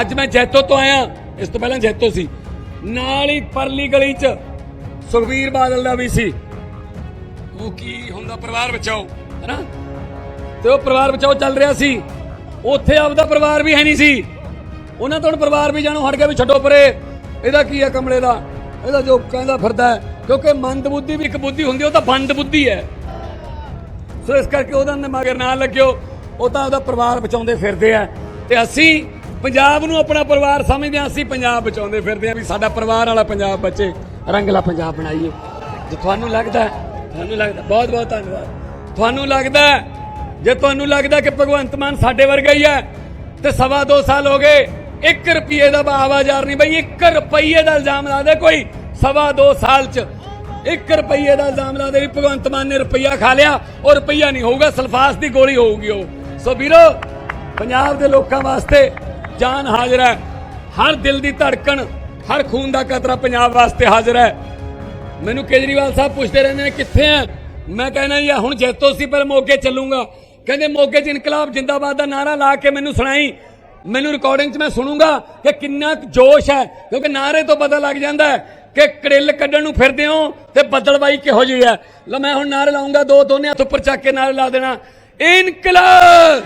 ਅੱਜ ਮੈਂ ਜੈਤੋ ਤੋਂ ਆਇਆ। ਇਸ ਤੋਂ ਪਹਿਲਾਂ ਜੈਤੋ ਸੀ। ਨਾਲ ਹੀ ਪਰਲੀ ਗਲੀ 'ਚ ਸੁਖਬੀਰ ਬਾਦਲ ਦਾ ਵੀ ਸੀ। ਉਹ ਕੀ ਹੁੰਦਾ, ਪਰਿਵਾਰ ਬਚਾਓ, ਹੈਨਾ? ਤੇ ਉਹ ਪਰਿਵਾਰ ਬਚਾਓ ਚੱਲ ਰਿਹਾ ਸੀ। ਉੱਥੇ ਆਪਦਾ ਪਰਿਵਾਰ ਵੀ ਹੈ ਨਹੀਂ ਸੀ। ਉਹਨਾਂ ਤੋਂ ਪਰਿਵਾਰ ਵੀ ਜਾਣੋ, ਹਟ ਗਿਆ ਵੀ ਛੱਡੋ ਪਰੇ। ਇਹਦਾ ਕੀ ਹੈ ਕਮਲੇ ਦਾ? ਇਹਦਾ ਜੋ ਕਹਿੰਦਾ ਫਿਰਦਾ ਕਿਉਂਕਿ ਮੰਦ ਬੁੱਧੀ ਵੀ ਇੱਕ ਬੁੱਧੀ ਹੁੰਦੀ ਉਹ ਤਾਂ ਬੰਦ ਬੁੱਧੀ ਹੈ। ਸੋ ਇਸ ਕਰਕੇ ਉਹਦਾ ਮਗਰ ਨਾ ਲੱਗਿਓ। ਉਹ ਤਾਂ ਉਹਦਾ ਪਰਿਵਾਰ ਬਚਾਉਂਦੇ ਫਿਰਦੇ ਆ। ਤੇ ਅਸੀਂ ਪੰਜਾਬ ਨੂੰ ਆਪਣਾ ਪਰਿਵਾਰ ਸਮਝਦੇ ਆ ਅਸੀਂ ਪੰਜਾਬ ਬਚਾਉਂਦੇ ਫਿਰਦੇ ਆ ਵੀ ਸਾਡਾ ਪਰਿਵਾਰ ਵਾਲਾ ਪੰਜਾਬ ਬਚੇ ਰੰਗਲਾ ਪੰਜਾਬ ਬਣਾਈਏ। ਜੇ ਤੁਹਾਨੂੰ ਲੱਗਦਾ ਤੁਹਾਨੂੰ ਲੱਗਦਾ ਬਹੁਤ ਬਹੁਤ ਧੰਨਵਾਦ। ਤੁਹਾਨੂੰ ਲੱਗਦਾ ਜੇ ਤੁਹਾਨੂੰ ਲੱਗਦਾ ਕਿ ਭਗਵੰਤ ਮਾਨ ਸਾਡੇ ਵਰਗਾ ਹੀ ਹੈ, ਤੇ ਸਵਾ ਦੋ ਸਾਲ ਹੋ ਗਏ 1 ਰੁਪਏ ਦਾ ਆਵਾਜ਼ਾਰ ਨਹੀਂ ਬਈ 1 ਰੁਪਏ ਦਾ ਇਲਜ਼ਾਮ ਲਾ ਦੇ ਕੋਈ, ਸਵਾ ਦੋ ਸਾਲ ਚ। 1 ਰੁਪਏ ਦਾ ਇਲਜ਼ਾਮ ਲਾ ਦੇ ਵੀ ਭਗਵੰਤ ਮਾਨ ਨੇ ਰੁਪਈਆ ਖਾ ਲਿਆ, ਉਹ ਰੁਪਈਆ ਨਹੀਂ ਹੋਊਗਾ, ਸਲਫਾਸ ਦੀ ਗੋਲੀ ਹੋਊਗੀ ਉਹ। ਸੋ ਵੀਰੋ, ਪੰਜਾਬ ਦੇ ਲੋਕਾਂ ਵਾਸਤੇ ਜਾਨ ਹਾਜ਼ਰ ਹੈ। ਹਰ ਦਿਲ ਦੀ ਧੜਕਣ, ਹਰ ਖੂਨ ਦਾ ਕਤਰਾ ਪੰਜਾਬ ਵਾਸਤੇ ਹਾਜ਼ਰ ਹੈ। ਮੈਨੂੰ ਕੇਜਰੀਵਾਲ ਸਾਹਿਬ ਪੁੱਛਦੇ ਰਹਿੰਦੇ ਨੇ, ਕਿੱਥੇ ਆ ਮੈਂ ਕਹਿੰਦਾ ਜੀ ਹੁਣ ਜੈਤੋ ਸੀ, ਪਰ ਮੋਗੇ ਚੱਲੂੰਗਾ। ਕਹਿੰਦੇ ਮੋਗੇ 'ਚ ਇਨਕਲਾਬ ਜਿੰਦਾਬਾਦ ਦਾ ਨਾਰਾ ਲਾ ਕੇ ਮੈਨੂੰ ਸੁਣਾਈ। ਮੈਨੂੰ ਰਿਕਾਰਡਿੰਗ 'ਚ ਮੈਂ ਸੁਣੂੰਗਾ ਕਿ ਕਿੰਨਾ ਕੁ ਜੋਸ਼ ਹੈ, ਕਿਉਂਕਿ ਨਾਰੇ ਤੋਂ ਪਤਾ ਲੱਗ ਜਾਂਦਾ ਹੈ ਕਿ ਕੜਿੱਲ ਕੱਢਣ ਨੂੰ ਫਿਰਦੇ ਹੋ ਤੇ ਬੱਦਲਬਾਈ ਕਿਹੋ ਜਿਹੀ ਹੈ। ਲੋ ਮੈਂ ਹੁਣ ਨਾਰੇ ਲਾਉਂਗਾ ਦੋ ਦੋਨੇ ਹੱਥ ਉੱਪਰ ਚੱਕ ਕੇ ਨਾਰੇ ਲਾ ਦੇਣਾ। ਇਨਕਲਾਬ!